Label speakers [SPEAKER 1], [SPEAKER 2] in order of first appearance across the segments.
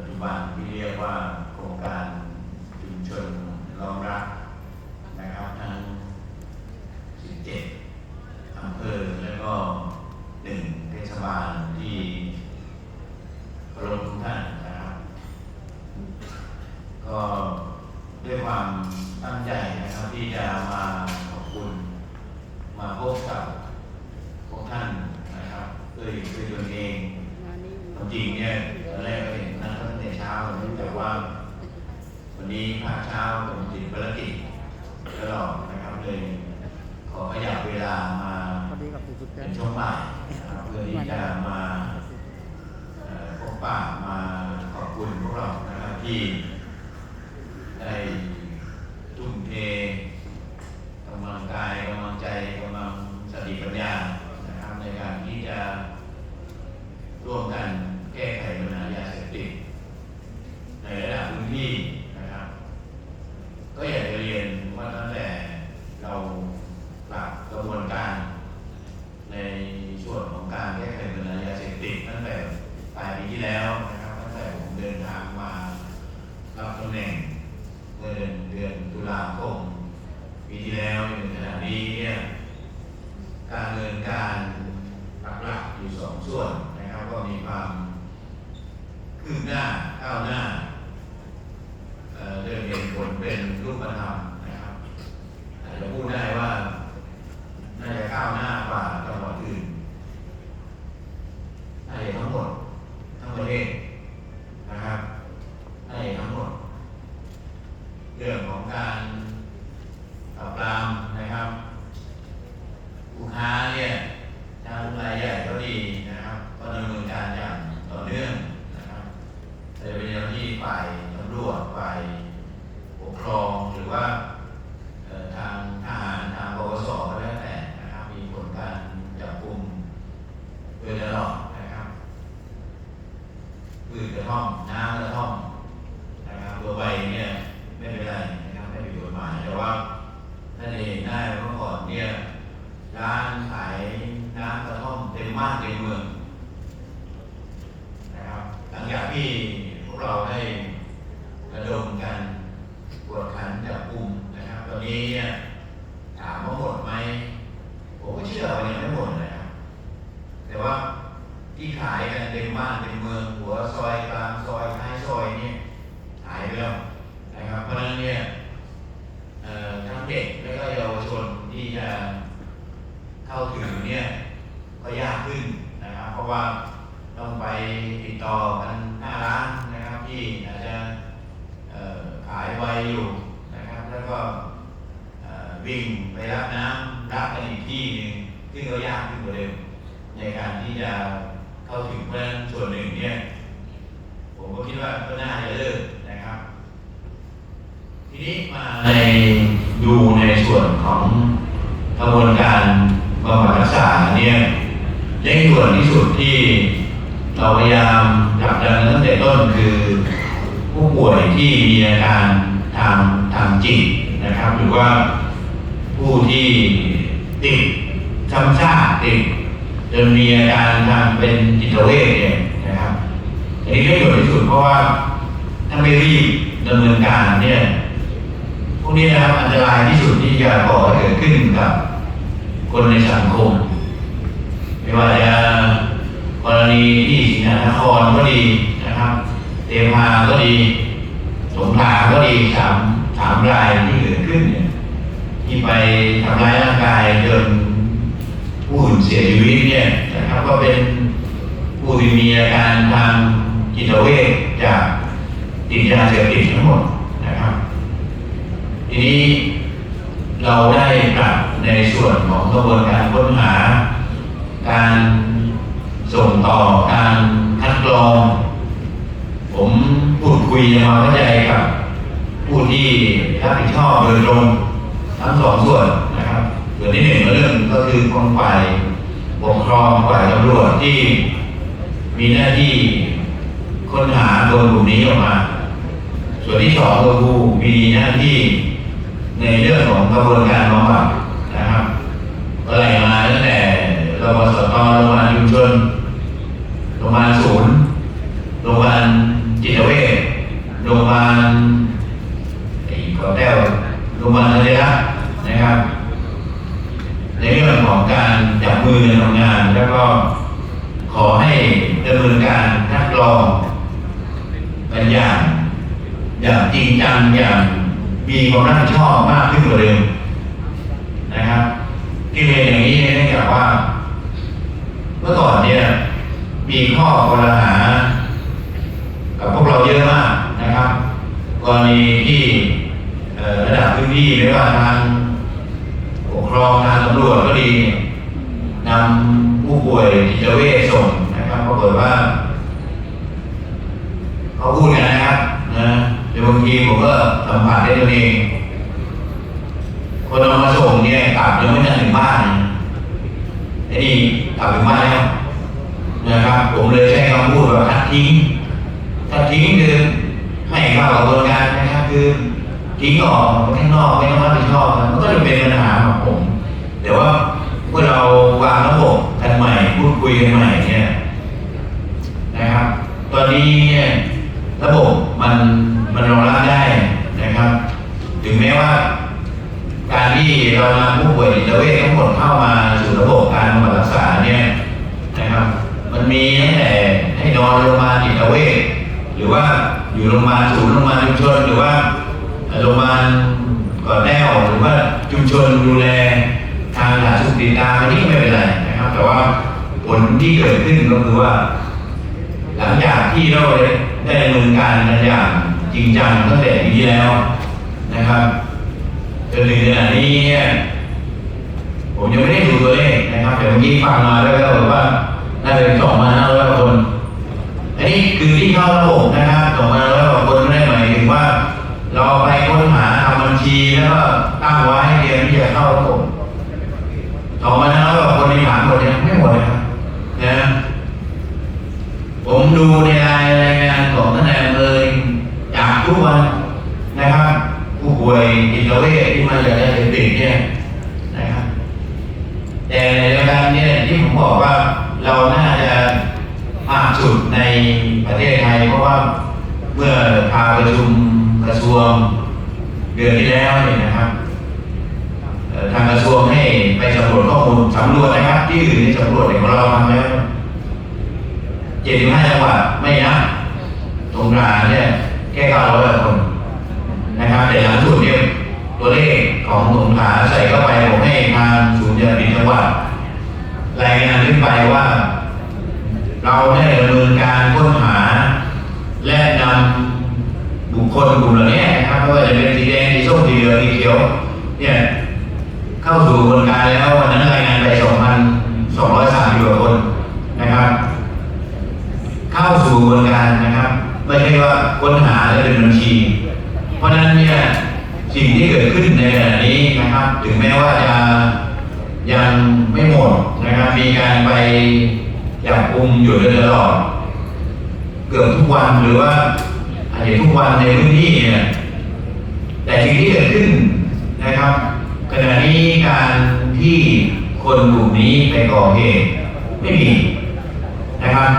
[SPEAKER 1] ปัจจุบันที่เรียกว่าโครงการชุมชนรองรับนะครับทั้ง 17อำเภอแล้วก็หนึ่งเทศบาลที่เคารพทุกท่านนะครับ ก็ด้วยความตั้งใจนะครับที่จะมาขอบคุณ มาพบกับพวกท่านนะครับด้วยด้วยตนเอง ความจริงเนี่ยตอนแรกก็เห็นนัด ตั้งแต่เช้าเลยแต่ว่า วันนี้ภาคเช้าผมติดภารกิจตลอดนะครับเลยขอขยับเวลามาเป็นช่วงบ่ายนะครับเพื่อที่จะมาพบปะมาขอบคุณพวกเรานะครับที่ได้ทุ่มเทกำลังกายกำลังใจกำลังสติปัญญานะครับในการที่จะ ร่วมกันแก้ไขปัญหายาเสพติดในระดับพื้นที่นะครับ ก็อยากจะเรียนว่าตั้งแต่เราปรับกระบวนการ ในส่วนของการแก้ไขปัญหายาเสพติดตั้งแต่ปลายปีที่แล้วนะครับตั้งแต่ผมเดินทางมารับตำแหน่งเมื่อเดือนเดือนตุลาคมปีที่แล้วจนถึงขณะนี้เนี่ย การดำเนินการหลักๆอยู่สองส่วนนะครับก็มีความ คืบหน้าก้าวหน้าเอ่อเริ่มเห็นผลเป็นรูปธรรมนะครับอาจจะพูดได้ว่า น่าจะก้าวหน้ากว่าจังหวัดอื่นน่าจะทั้งหมดทั้งประเทศนะครับน่าจะทั้งหมด เรื่องของการปราบปรามนะครับ ผู้ค้าเนี่ยทางรายใหญ่ก็ดีนะครับ ก็ดำเนินการอย่างต่อเนื่องนะครับแต่เป็น ไปตำรวจไปปกครองหรือว่าเอ่อทางทหารทางปปสก็แล้วแต่นะครับ มีผลการจับกลุ่มโดยตลอดนะครับพืชกระท่อมน้ำกระท่อมนะครับตัวใบเนี่ยไม่เป็นไรนะครับไม่มีกฎหมายแต่ว่าท่านจะเห็นได้ว่าเมื่อก่อนเนี่ย ร้านขายน้ำกระท่อมเต็มบ้านเต็มเมืองนะครับหลังจากที่พวก เราได้ระดมกันกวดขันจับกลุ่มนะครับตอนนี้เนี่ยถามว่าหมดไหมผมก็เชื่อว่ายังไม่หมดนะครับแต่ว่าที่ขายกันเต็มบ้านเต็มเมืองหัวซอยกลางซอยท้ายซอยเนี่ยหายไปแล้วนะครับเพราะฉะนั้นเนี่ยทั้งเด็กและก็เยาวชนที่จะเข้าถึงเนี่ยก็ยากขึ้นนะครับ เพราะว่าต้องไปติดต่อกันหน้าร้าน ที่อาจจะขายไวอยู่นะครับ แล้วก็วิ่งไปรับน้ำรับกันอีกที่หนึ่งซึ่งก็ยากขึ้นกว่าเดิมในการที่จะเข้าถึงเพราะฉะนั้นส่วนหนึ่งเนี่ยผมก็คิดว่าก็น่าจะเลิกนะครับ ทีนี้มาในดูในส่วนของกระบวนการบำบัดรักษาเนี่ยเร่งด่วนที่สุดที่เราพยายามผลักดันตั้งแต่ต้นคือ ป่วยที่มีอาการทางทางจิตนะครับ หรือว่าผู้ที่ติดซ้ำซาติดจนมีอาการทางเป็นจิตเวชเนี่ยนะครับอันนี้เร่งด่ที่สุดเพราะว่าถ้าไม่รีบดำเนินการเนี่ยพวกนี้นะครับอันตรายที่สุดที่จะก่อให้เกิดขึ้นกับคนในสังคม ไม่ว่าจะกรณีที่สิงห์นครก็ดีนะครับ เตมาก็ดี ก็ดีสามสามรายที่เกิดขึ้นเนี่ยที่ไปทำร้ายร่างกายจนผู้อื่นเสียชีวิตเนี่ยนะครับก็เป็นผู้ที่มีอาการทางจิตเวชจากติดยาเสพติดทั้งหมดนะครับ ทีนี้เราได้ปรับในส่วนของกระบวนการค้นหา การส่งต่อการคัดกรอง ผมพูดคุยมาเข้าใจกับ ผู้ที่รับผิดชอบโดยตรงทั้งสองส่วนนะครับส่วนที่หนึ่งเรื่องก็คือของฝ่ายปกครองฝ่ายตำรวจที่มีหน้าที่ค้นหาคนกลุ่มนี้ออกมา ส่วนที่สองก็คือมีหน้าที่ในเรื่องของกระบวนการบำบัดนะครับอะไรมาตั้งแต่รพสตโรงพยาบาลชุมชนโรงพยาบาลศูนย์โรงพยาบาลจิตเวชโรงพยาบาล ไอ้ขอแต้วโรงพยาบาลอะไรนะนะครับ ในเรื่องของการจับมือกันทำงาน แล้วก็ขอให้ดำเนินการคัดกรองกันอย่างอย่างจริงจังอย่างมีความรับผิดชอบมากขึ้นกว่าเดิมนะครับ ที่เรียนอย่างนี้เนื่องจากว่า เมื่อก่อนเนี่ยมีข้อคอรหากับพวกเราเยอะมากนะครับ กรณีที่ ระดับพื้นที่ไม่ว่าทางปกครองทางตำรวจก็ดีนำผู้ป่วยจิตเวชส่งนะครับปรากฏว่าเขาพูดกันนะครับนะแต่บางทีผมก็สัมผัสได้ตัวเองคนเอามาส่งเนี่ยกลับยังไม่ทันถึงบ้านเลยไอ้นี่กลับถึงบ้านแล้วนะครับ ผมเลยใช้คำพูดว่าทัดทิ้งทัดทิ้งคือให้เข้ากับกระบวนการนะครับคือ ทิ้งออกข้างนอกไม่ต้องรับผิดชอบมันก็จะเป็นปัญหาของผม แต่ว่าเมื่อเราวางระบบกันใหม่พูดคุยกันใหม่เนี่ยนะครับ ตอนนี้เนี่ยระบบมันมันรองรับได้นะครับ ถึงแม้ว่า การที่เรานำผู้ป่วยจิตเวชทั้งหมดเข้ามาสู่ระบบการบำบัดรักษาเนี่ยนะครับ มันมีตั้งแต่ให้นอนโรงพยาบาลจิตเวชหรือว่าอยู่โรงพยาบาลศูนย์โรงพยาบาลชุมชนหรือว่า โรงพยาบาลก่อนแต้วหรือว่าชุมชนดูแลทางสาธารณสุขติดตามอันนี้ไม่เป็นไรนะครับ แต่ว่าผลที่เกิดขึ้นก็คือว่า หลังจากที่เราได้ดำเนินการกันอย่างจริงจังตั้งแต่ปีที่แล้วนะครับจนถึงขณะนี้เนี่ยผมยังไม่ได้ดูตัวเลขนะครับแต่เมื่อกี้ฟังมาแล้วก็บอกว่าน่าจะสองพันห้าร้อยคน อันนี้คือที่เข้าระบบนะครับสองพันห้าร้อยคนไม่ได้หมายถึงว่า เราไปค้นหาทำบัญชีแล้วก็ตั้งไว้เรียนที่จะเข้าระบบสองพันห้าร้อยกว่าคนในผ่านหมดยังไม่หมดเลยครับนะผมดูในรายรายงานของท่านนายอำเภอจากทุกวันนะครับ ผู้ป่วยจิตเวชที่มาจากยาเสพติดเนี่ยนะครับแต่ในรายการเนี่ยที่ผมบอกว่าเราน่าจะมากสุดในประเทศไทย เพราะว่าเมื่อพาประชุม กระทรวงเดือนที่แล้วเนี่ยนะครับทางกระทรวงให้ไปสำรวจข้อมูลสำรวจนะครับ ที่อื่นในสำรวจของเราทำแล้วเจ็ดสิบห้าจังหวัดไม่นับสงขลาเนี่ยแค่เก้าร้อยคนนะครับแต่หลังสุดเนี่ยตัวเลขของสงขลาใส่เข้าไปผมให้ทางศูนย์ยาปิดจังหวัดรายงานขึ้นไปว่า เราได้ดำเนินการค้นหา และนำ คคลกลุ่มเหล่านี้นะครับไม่ว่าจะเป็นสีแดงสีส้มสีเหลืองสีเขียวเนี่ยเข้าสู่กระบวนการแล้ววันนั้นรายงานไป2,230กว่าคนนะครับ เข้าสู่กระบวนการนะครับ ไม่ใช่ว่าค้นหาแล้วเป็นบัญชี เพราะฉะนั้นเนี่ยสิ่งที่เกิดขึ้นในขณะนี้นะครับ ถึงแม้ว่าจะยังไม่หมดนะครับ มีการไปจับกลุ่มอยู่โดยตลอดเกือบทุกวันหรือว่า อาจจะทุกวันในพื้นที่เนี่ยแต่สิ่งที่เกิดขึ้นนะครับขณะนี้การที่คนกลุ่มนี้ไปก่อเหตุไม่มีนะครับ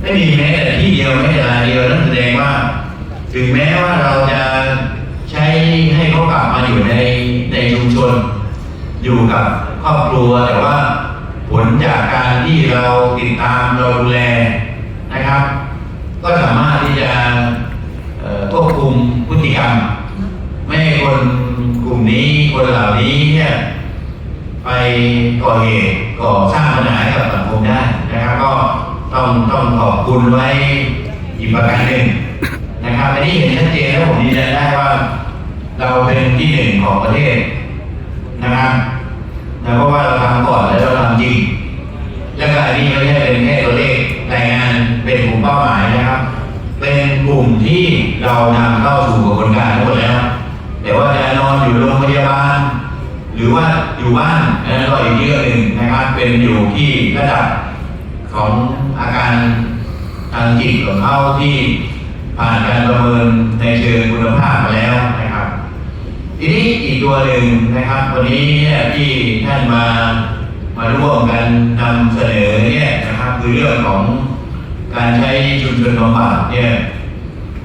[SPEAKER 1] ไม่มีแม้แต่ที่เดียวแม้แต่รายเดียวนั่นแสดงว่า ถึงแม้ว่าเราจะใช้ให้เขากลับมาอยู่ในในชุมชน อยู่กับครอบครัวแต่ว่าผลจากการที่เราติดตามเราดูแลนะครับ ก็สามารถที่จะควบคุมพฤติกรรม ไม่ให้คนกลุ่มนี้คนเหล่านี้เนี่ยไปก่อเหตุก่อสร้างปัญหาให้กับสังคมได้นะครับ ก็ต้องต้องขอบคุณไว้อีกประการหนึ่งนะครับอันนี้เห็นชัดเจนแล้วผมยืนยันได้ว่า เราเป็นที่หนึ่งของประเทศนะครับนะเพราะว่าเราทำก่อนแล้วเราทำจริง แล้วก็อันนี้ไม่ใช่เป็นแค่ตัวเลข รายงานเป็นกลุ่มเป้าหมายนะครับ เป็นกลุ่มที่เรานำเข้าสู่กระบวนการทั้งหมดแล้วแต่ว่าจะนอนอยู่โรงพยาบาล หรือว่าอยู่บ้านนั้นก็อีกเรื่องหนึ่งนะครับ เป็นอยู่ที่ระดับของอาการทางจิตของเขาที่ผ่านการประเมินในเชิงคุณภาพมาแล้วนะครับ ทีนี้อีกตัวหนึ่งนะครับ วันนี้ที่ท่านมามาร่วมกันนำเสนอเนี่ย นะครับคือเรื่องของการใช้ชุมชนบำบัดเนี่ย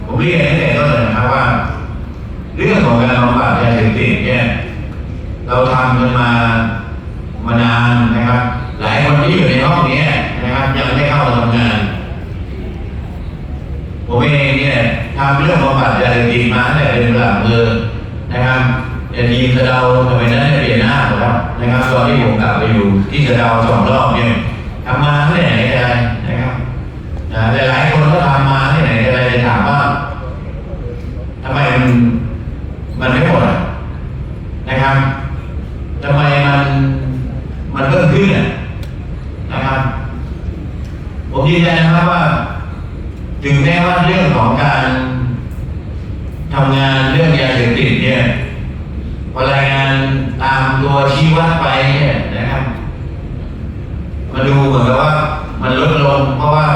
[SPEAKER 1] ผมเรียนตั้งแต่ต้นเลยนะครับว่า เรื่องของการบำบัดยาเสพติดเนี่ยเราทำกันมามานานนะครับ หลายคนที่อยู่ในห้องนี้นะครับ ยังไม่เข้ามาทำงานผมเองเนี่ยทำเรื่องบำบัดยาเสพติดมาตั้งแต่เป็นหลักมือนะครับแต่ทีมสะเดาทำไมนั้นได้เปลี่ยนหน้าหมดแล้วนะครับตอนที่ผมกลับไปอยู่ที่สะเดาสองรอบเนี่ย ทำมาตั้งแต่ไหนแต่ไรนะครับหลายคนก็ทำมาที่ไหนแต่ไรจะถามว่าทำไมมันมันไม่หมดนะครับทำไมมันมันเพิ่มขึ้นนะครับผมยืนยันนะครับว่า ถึงแม้ว่าเรื่องของการทำงานเรื่องยาเสพติดเนี่ยพอรายงานตามตัวชี้วัดไปเนี่ยนะครับ มาดูเหมือนกับว่ามันลดลงเพราะว่า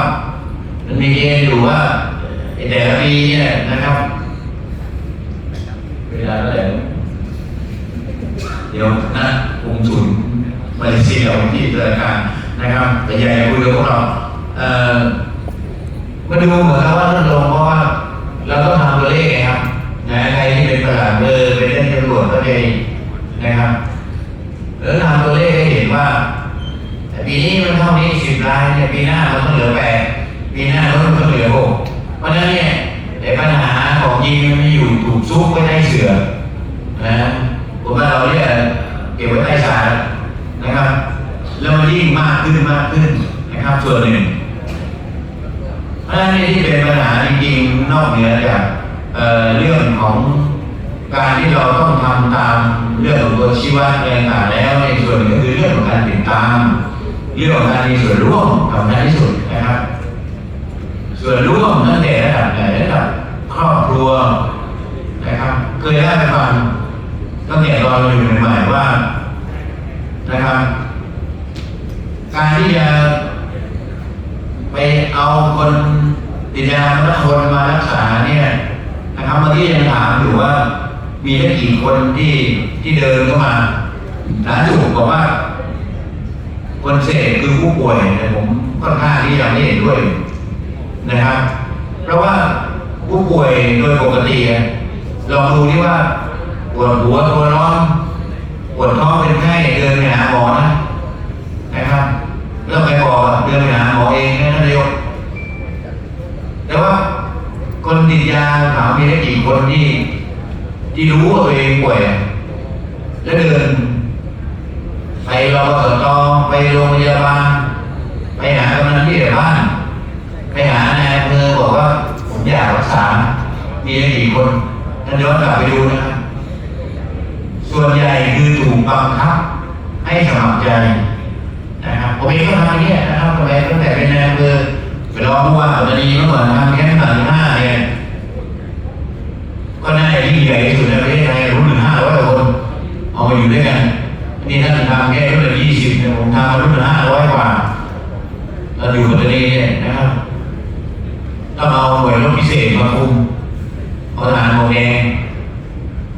[SPEAKER 1] มันมีเกณฑ์อยู่ว่าแต่ละปีเนี่ยนะครับเวลาเท่าไหร่เดี๋ยวนะกรุงศูนย์มาเลเซียวันที่ธนาคารนะครับแต่ใหญ่คุยกับพวกเราเอ่อมาดูเหมือนกับว่าลดลงเพราะว่าเราต้องทำตัวเลขไงครับนะใครที่เป็นประหลาดเบอร์เป็นเจ้าหน้าที่ตำรวจก็จะนะครับแล้วทำตัวเลขให้เห็นว่า ปีนี้มันเท่านี้สิบรายเนี่ยปีหน้ามันต้องเหลือแปดปีหน้ามันต้องเหลือหกเพราะฉะนั้นเนี่ยไอ้ปัญหาของยิงมันไม่อยู่ถูกซุกไว้ใต้เสือนะผมว่าเราเนี่ยเก็บไว้ใต้ศาลนะครับแล้วมันยิ่งมากขึ้นมากขึ้นนะครับส่วนหนึ่งเพราะฉะนั้นนี่ที่เป็นปัญหาจริงๆนอกเหนือจากเอ่อเรื่องของการที่เราต้องทำตามเรื่องของตัวชีวัดอะไรต่างๆแล้วในส่วนหนึ่งคือเรื่องของการติดตาม เรื่องของการมีส่วนร่วมสำคัญที่สุดนะครับ ส่วนร่วมตั้งแต่ระดับไหนระดับครอบครัวนะครับ เคยได้ไปฟังตั้งแต่ตอนเราอยู่ใหม่ๆว่า นะครับ การที่จะไปเอาคนติดยาแล้วคนมารักษาเนี่ยนะครับเมื่อกี้ยังถามอยู่ว่า มีได้กี่คนที่ที่เดินเข้ามาสาธารณสุขบอกว่า คนเสพคือผู้ป่วยแต่ผมค่อนข้างที่จะไม่เห็นด้วยนะครับ เพราะว่าผู้ป่วยโดยปกติอะลองดูที่ว่าปวดหัวตัวร้อนปวดท้องเป็นไข้เดินไปหาหมอนะนะครับแล้วไปบอกเดินไปหาหมอเองนะนนายกแต่ว่าคนติดยาถามมีได้กี่คนที่ที่รู้ว่าตัวเองป่วย แล้วเดินไปรอสต ไปโรงพยาบาล ไปหากำนันที่บ้าน ไปหานายอำเภอบอกว่าผมอยากรักษา มีกี่คนท่านย้อนกลับไปดูนะครับ ส่วนใหญ่คือถูกบังคับ ให้สมัครใจนะครับผมเองก็ทำอย่างนี้นะครับทำไมตั้งแต่เป็นนายอำเภอไปรองผู้ว่าปัตตานีเมื่อก่อนทำแค่หนึ่งห้าเนี่ยก็น่าจะยิ่งใหญ่ที่สุดในประเทศไทยรุ่นหนึ่งห้าร้อยคนเอามาอยู่ด้วยกัน นี่ท่านทำแค่รุ่นละยี่สิบเนี่ยผมทำมารุ่นละห้าร้อยกว่าเราอยู่ปัตตานีเนี่ยนะครับต้องเอาหน่วยรบพิเศษมาคุมเอาทหารหมวกแดง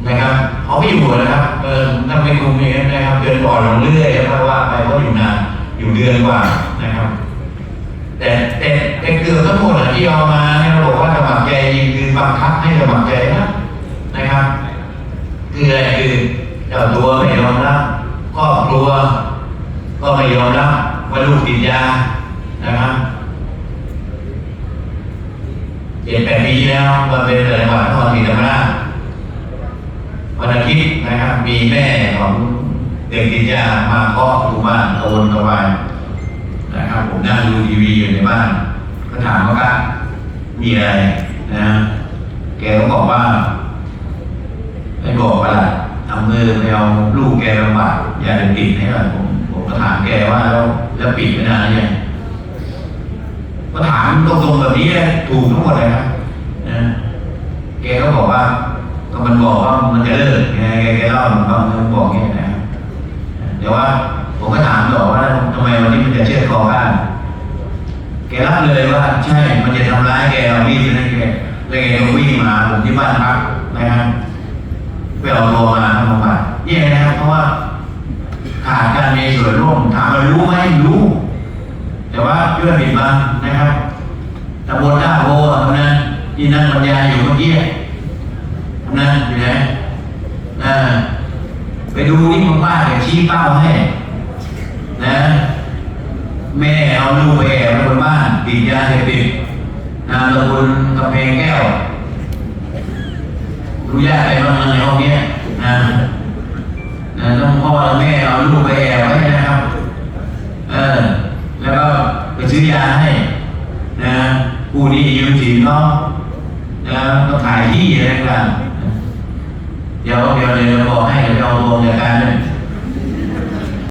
[SPEAKER 1] นะครับเอาไม่อยู่นะครับเออถ้าไม่คุมอย่างนั้นนะครับเดินก่อนลงเรื่อยแล้วว่าไปก็อยู่นานอยู่เดือนกว่านะครับ แต่แต่แต่เกือบทั้งหมดอะที่เอามาเนี่ยเราบอกว่าสมัครใจจริงคือบังคับให้สมัครใจนะนะครับคืออะไรคือเจ้าตัวไม่ยอมรับ ครอบครัว ก็ไม่ยอมรับว่าลูกติดยานะครับเจ็ดแปดปีแล้วมาเป็นอะไรบ้านครศรีธรรมราชวันอาทิตย์นะครับ มีแม่ของเด็กติดยามาเคาะดูบ้านกระวนกระวายนะครับ ผมนั่งดูทีวีอยู่ในบ้าน ก็ถามว่าก็มีอะไรนะแกก็บอกว่าให้บอกประหลัดอำเภอไปเอาลูกแกบำบัด ยาเสพติดให้หน่อยผมผมก็ถามแกว่าแล้วแล้วปิดไปนานหรือยังก็ถามตรงๆแบบนี้เลยถูกทั้งหมดเลยครับนะแกก็บอกว่าก็มันบอกว่ามันจะเลิกไงแกแกเล่ามันก็มันบอกอย่างนี้นะครับเดี๋ยวว่าผมก็ถามต่อว่าทำไมวันนี้มันจะเชื่อคอกันแกรับเลยว่าใช่มันจะทำร้ายแกเอามีดไปนั่นแกแล้วแกก็วิ่งมาผมที่บ้านพักนะครับไปเอาตัวมาทำบัตรแย่นะครับเพราะว่า ขาดการมีส่วนร่วมถามว่ารู้ไหมรู้ แต่ว่าเพื่อปิดบังนะครับตำบลท่าโพตรงนั้นที่นั่งบรรยายอยู่เมื่อกี้นั้นอยู่ไหนอ่าไปดูนี่มึงว่าแกชี้เป้าให้นะ แม่เอาลูกไปแอบไว้บนบ้านติดยาเสพติดนามสกุลกำแพงแก้วรู้ยากไปบ้างในห้องเนี้ยนะ ต้องพ่อและแม่เอาลูกไปแอบไว้นะครับ เออ แล้วก็ไปซื้อยาให้นะผู้นี้ยืมสินเนาะนะก็ขายที่อะไรกันเดี๋ยวเดี๋ยวเดี๋ยวบอกให้